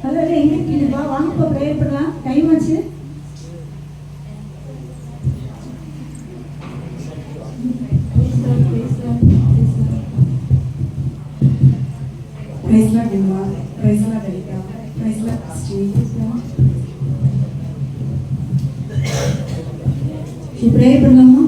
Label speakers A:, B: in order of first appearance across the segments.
A: Hello எங்க இருக்கீங்கப்பா வாங்கப்பா prayer பண்ணலாம். டைம் ஆச்சு.
B: பிரைஸ்லா பிம்மா பிரைஸ்லா டெலிகா பிரைஸ்லா ஸ்ரீ
A: ப்ரேயர் பண்ணலாமா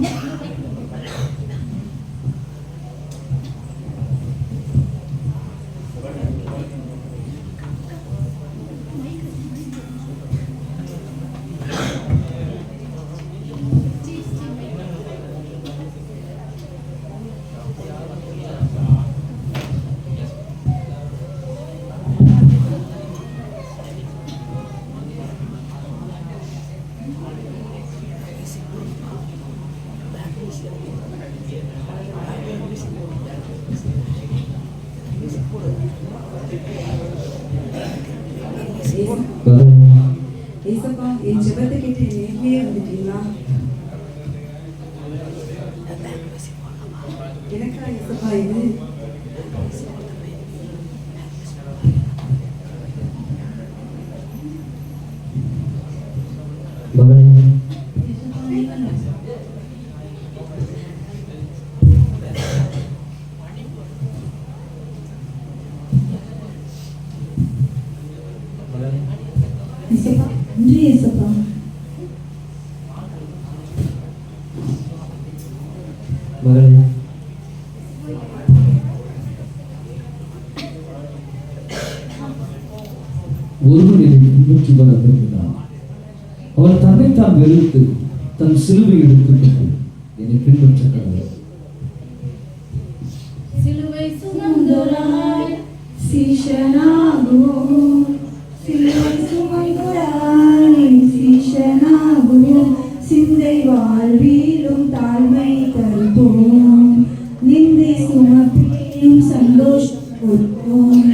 B: ஏசப்பா என் ஜெபத்தை கேட்டு நேர்லயே வந்துட்டீங்களா எனக்கா ஏசப்பா இது
C: மகனே மகனே
A: நன்றி ஏசப்பா
C: மகனே ஒருவன் என்னை பின்பற்றி வர விரும்பினான் அவன் தன்னைத்தான் வெறுத்து தன் சிலுவை எடுத்துக்கொண்டு என்னை பின்பற்ற கடவுள்.
A: வாழ்விலும் தாழ்மை தருவோம் நிந்தை சுமப்பிலும் சந்தோஷம் கொடுப்போம்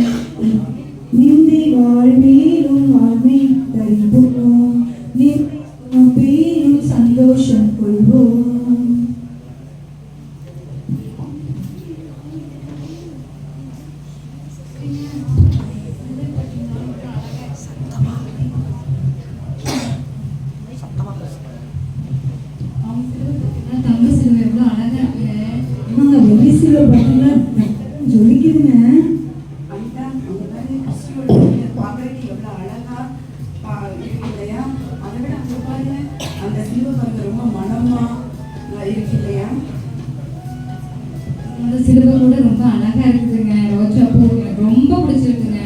A: நிந்தை வாழ்விலும் வாழ்மை தருவோம்
B: அங்கே பாருங்க அந்த சிலுவை பாருங்க ரொம்ப மனமா இருக்கு இல்லையா
D: அந்த சிலுவை கூட ரொம்ப அழகா இருக்குதுங்க. ரோஜா பூ எனக்கு ரொம்ப பிடிச்சிருக்குங்க.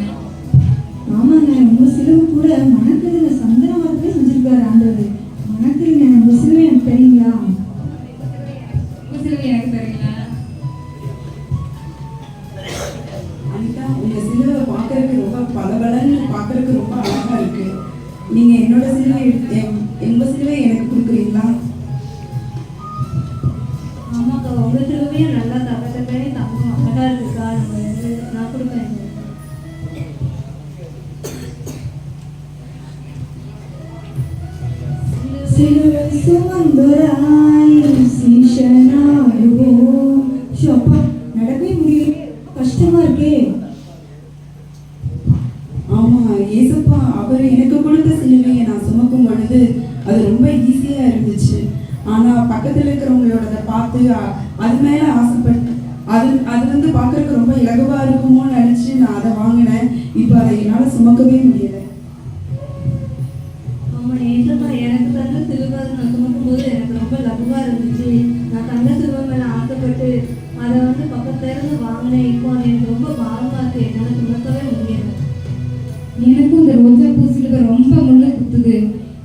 B: நீங்க என்னோட சிலுவை உங்க சிலுவை எனக்கு கொடுக்குறீங்களா?
E: ஆமாக்கா உங்க சிலுவையும் நல்லா தக தகனே தங்கம் அழகா இருக்குக்கா நம்ம வந்து நான் கொடுப்பேன்.
A: சிலுவை சுமந்தராய்
B: அது ரொம்ப ஈஸியா இருந்துச்சு. ஆனா பக்கத்துல இருக்கிறவங்களோட பார்த்து அது மேல ஆசைப்பட்டு அது அது வந்து பார்க்கறதுக்கு ரொம்ப இலகுவா இருக்குமோன்னு நினைச்சு நான் அதை வாங்கினேன். இப்போ அதை என்னால சுமக்கவே முடியல.
E: ஆமா ஏசப்பா எனக்கு தந்த சிலுவை நான் எனக்கு ரொம்ப லகுவா இருந்துச்சு. நான் தங்க சிலுவை மேல ஆசைப்பட்டு அதை வந்து பக்கத்துல இருந்து வாங்கினேன். இப்போ அது எனக்கு ரொம்ப பாரமா இருக்கு. என்னால சுமக்கவே முடியல.
D: எனக்கும்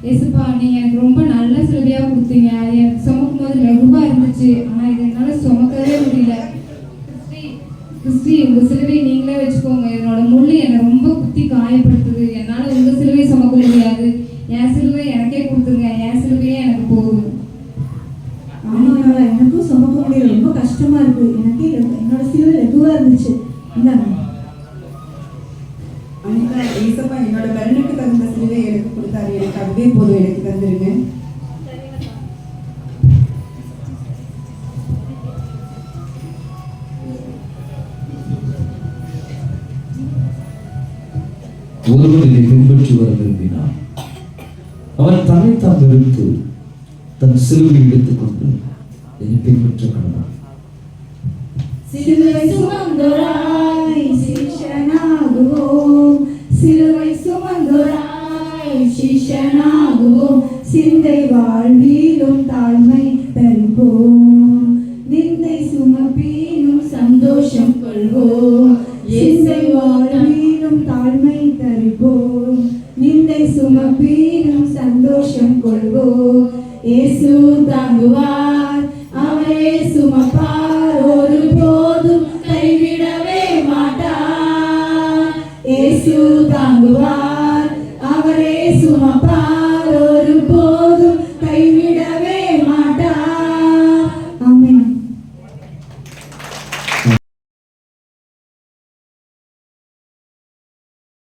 D: ஏசுப்பா நீங்க எனக்கு ரொம்ப நல்ல சிலுவையா கொடுத்தீங்க. அது எனக்கு சுமக்கும் போது லகுவா இருந்துச்சு. ஆனா இது என்னால சுமக்கவே முடியல. கிறிஸ்டி கிறிஸ்டி உங்க சிலுவை நீங்களே வச்சுக்கோங்க. என்னோட முள்ளு என்னை ரொம்ப குத்தி காயப்படுத்துது. என்னால உங்க சிலுவை சுமக்க முடியாது. என் சிலுவை எனக்கே கொடுத்துருங்க. என் சிலுவையே எனக்கு போதும்.
A: ஆமாங்க எனக்கும் சுமக்க முடியல. ரொம்ப கஷ்டமா இருக்கு. எனக்கே என்னோட சிலுவை லகுவா இருந்துச்சு. இந்தாங்க.
B: அனிதா என்னோட பலனுக்கு தகுந்த சிலுவை எனக்கு கொடுத்தாரு எனக்கு அதுவே போதும் எனக்கு தந்துருங்க.
C: ஒருவர் பின்பற்றி வர விரும்பினார் அவன் தன்னைத்தான் வெறுத்து தன் சிலுவை எடுத்துக்கொண்டு என்னை பின்பற்ற கடவுள்
A: சிலுவை சுமந்தோராய் சிந்தை வாழ்விலும் தாழ்மை தருவோம். நிந்தை சுமப்பீனும் சந்தோஷம் கொள்வோம். சிந்தை வாழ்விலும் தாழ்மை தருவோம். நிந்தை சுமப்பீனும் சந்தோஷம் கொள்வோம். இயேசு தாங்குவார் அவரே சுமப்பார். ஒரு போதும் கைவிடவே மாட்டார். இயேசு தாங்குவார்.